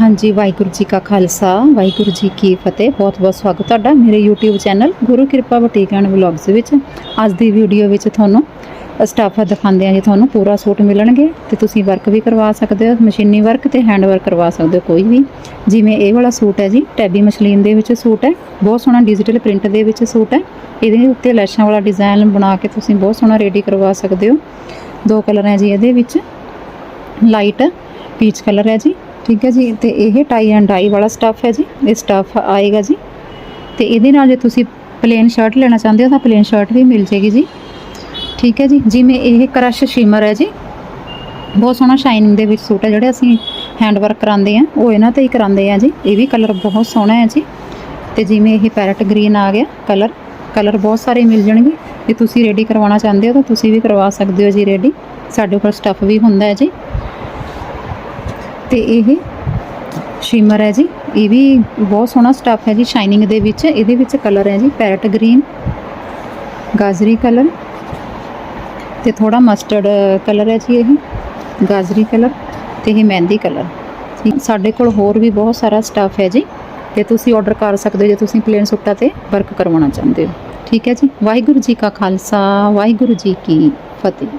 ਹਾਂਜੀ, ਵਾਹਿਗੁਰੂ ਜੀ ਕਾ ਖਾਲਸਾ, ਵਾਹਿਗੁਰੂ ਜੀ ਕੀ ਫਤਿਹ। ਬਹੁਤ ਬਹੁਤ ਸਵਾਗਤ ਤੁਹਾਡਾ ਮੇਰੇ YouTube ਚੈਨਲ ਗੁਰੂ ਕਿਰਪਾ ਬੁਟੀਕ ਐਂਡ ਵਲੌਗਸ ਵਿੱਚ। ਅੱਜ ਦੀ ਵੀਡੀਓ ਵਿੱਚ ਤੁਹਾਨੂੰ ਸਟਾਫਾ ਦਿਖਾਉਂਦੇ ਆ ਜੀ, ਤੁਹਾਨੂੰ ਪੂਰਾ ਸੂਟ ਮਿਲਣਗੇ ਤੇ ਤੁਸੀਂ ਵਰਕ ਵੀ ਕਰਵਾ ਸਕਦੇ ਹੋ, ਮਸ਼ੀਨੀ ਵਰਕ ਤੇ ਹੈਂਡ ਵਰਕ ਕਰਵਾ ਸਕਦੇ ਹੋ, ਕੋਈ ਵੀ। ਜਿਵੇਂ ਇਹ ਵਾਲਾ ਸੂਟ ਹੈ ਜੀ, ਟੈਬੀ ਮਸ਼ਲੀਨ ਦੇ ਵਿੱਚ ਸੂਟ ਹੈ, ਬਹੁਤ ਸੋਹਣਾ ਡਿਜੀਟਲ ਪ੍ਰਿੰਟ ਦੇ ਵਿੱਚ ਸੂਟ ਹੈ। ਇਹਦੇ ਉੱਤੇ ਲੈਸ਼ਾਂ ਵਾਲਾ ਡਿਜ਼ਾਈਨ ਬਣਾ ਕੇ ਤੁਸੀਂ ਬਹੁਤ ਸੋਹਣਾ ਰੈਡੀ ਕਰਵਾ ਸਕਦੇ ਹੋ। ਦੋ ਕਲਰ ਹੈ ਜੀ ਇਹਦੇ ਵਿੱਚ ਲਾਈਟ ਪੀਚ ਕਲਰ ਹੈ ਜੀ। ਠੀਕ ਹੈ ਜੀ, ਤੇ ਇਹ ਟਾਈ ਐਂਡ ਡਾਈ ਵਾਲਾ ਸਟੱਫ ਹੈ ਜੀ, ਇਹ ਸਟੱਫ ਆਏਗਾ ਜੀ। ਤੇ ਇਹਦੇ ਨਾਲ ਜੇ ਤੁਸੀਂ ਪਲੇਨ ਸ਼ਰਟ ਲੈਣਾ ਚਾਹੁੰਦੇ ਹੋ ਤਾਂ ਪਲੇਨ ਸ਼ਰਟ ਵੀ ਮਿਲ ਜੇਗੀ ਜੀ। ਠੀਕ ਹੈ ਜੀ, ਜਿਵੇਂ ਇਹ ਕਰਸ਼ ਸ਼ਿਮਰ ਹੈ ਜੀ। ਬਹੁਤ ਸੋਹਣਾ ਸ਼ਾਈਨਿੰਗ ਦੇ ਵਿੱਚ ਸੂਟ ਹੈ, ਜਿਹੜੇ ਅਸੀਂ ਹੈਂਡ ਵਰਕ ਕਰਾਉਂਦੇ ਆ ਉਹ ਇਹਨਾਂ ਤੇ ਹੀ ਕਰਾਉਂਦੇ ਆ ਜੀ। ਇਹ ਵੀ ਕਲਰ ਬਹੁਤ ਸੋਹਣਾ ਹੈ ਜੀ। ਤੇ ਜਿਵੇਂ ਇਹ ਪੈਰਟ ਗ੍ਰੀਨ ਆ ਗਿਆ ਕਲਰ ਕਲਰ ਬਹੁਤ ਸਾਰੇ ਮਿਲ ਜਾਣਗੇ। ਜੇ ਤੁਸੀਂ ਰੈਡੀ ਕਰਵਾਉਣਾ ਚਾਹੁੰਦੇ ਹੋ ਤਾਂ ਤੁਸੀਂ ਵੀ ਕਰਵਾ ਸਕਦੇ ਹੋ ਜੀ ਰੈਡੀ ਸਾਡੇ ਕੋਲ ਸਟੱਫ ਵੀ ਹੁੰਦਾ ਹੈ ਜੀ। ਤੇ ਇਹ ਸ਼ਿਮਰ ਹੈ ਜੀ। ਇਹ ਵੀ ਬਹੁਤ ਸੋਹਣਾ ਸਟੱਫ ਹੈ ਜੀ ਸ਼ਾਈਨਿੰਗ ਦੇ ਵਿੱਚ। ਇਹਦੇ ਵਿੱਚ ਕਲਰ ਹੈ ਜੀ ਪੈਰਟ ਗ੍ਰੀਨ ਗਾਜਰੀ ਕਲਰ ਤੇ ਥੋੜਾ ਮਸਟਰਡ ਕਲਰ ਹੈ ਜੀ ਇਹ, ਗਾਜਰੀ ਕਲਰ ਤੇ ਇਹ ਮਹਿੰਦੀ ਕਲਰ ਠੀਕ ਸਾਡੇ ਕੋਲ ਹੋਰ ਵੀ ਬਹੁਤ ਸਾਰਾ ਸਟੱਫ ਹੈ ਜੀ, ਤੇ ਤੁਸੀਂ ਆਰਡਰ ਕਰ ਸਕਦੇ ਹੋ ਜੇ ਤੁਸੀਂ ਪਲੇਨ ਸੁੱਟਾ ਤੇ ਵਰਕ ਕਰਵਾਉਣਾ ਚਾਹੁੰਦੇ ਹੋ। ਠੀਕ ਹੈ ਜੀ, ਵਾਹਿਗੁਰੂ ਜੀ ਕਾ ਖਾਲਸਾ, ਵਾਹਿਗੁਰੂ ਜੀ ਕੀ ਫਤਿਹ।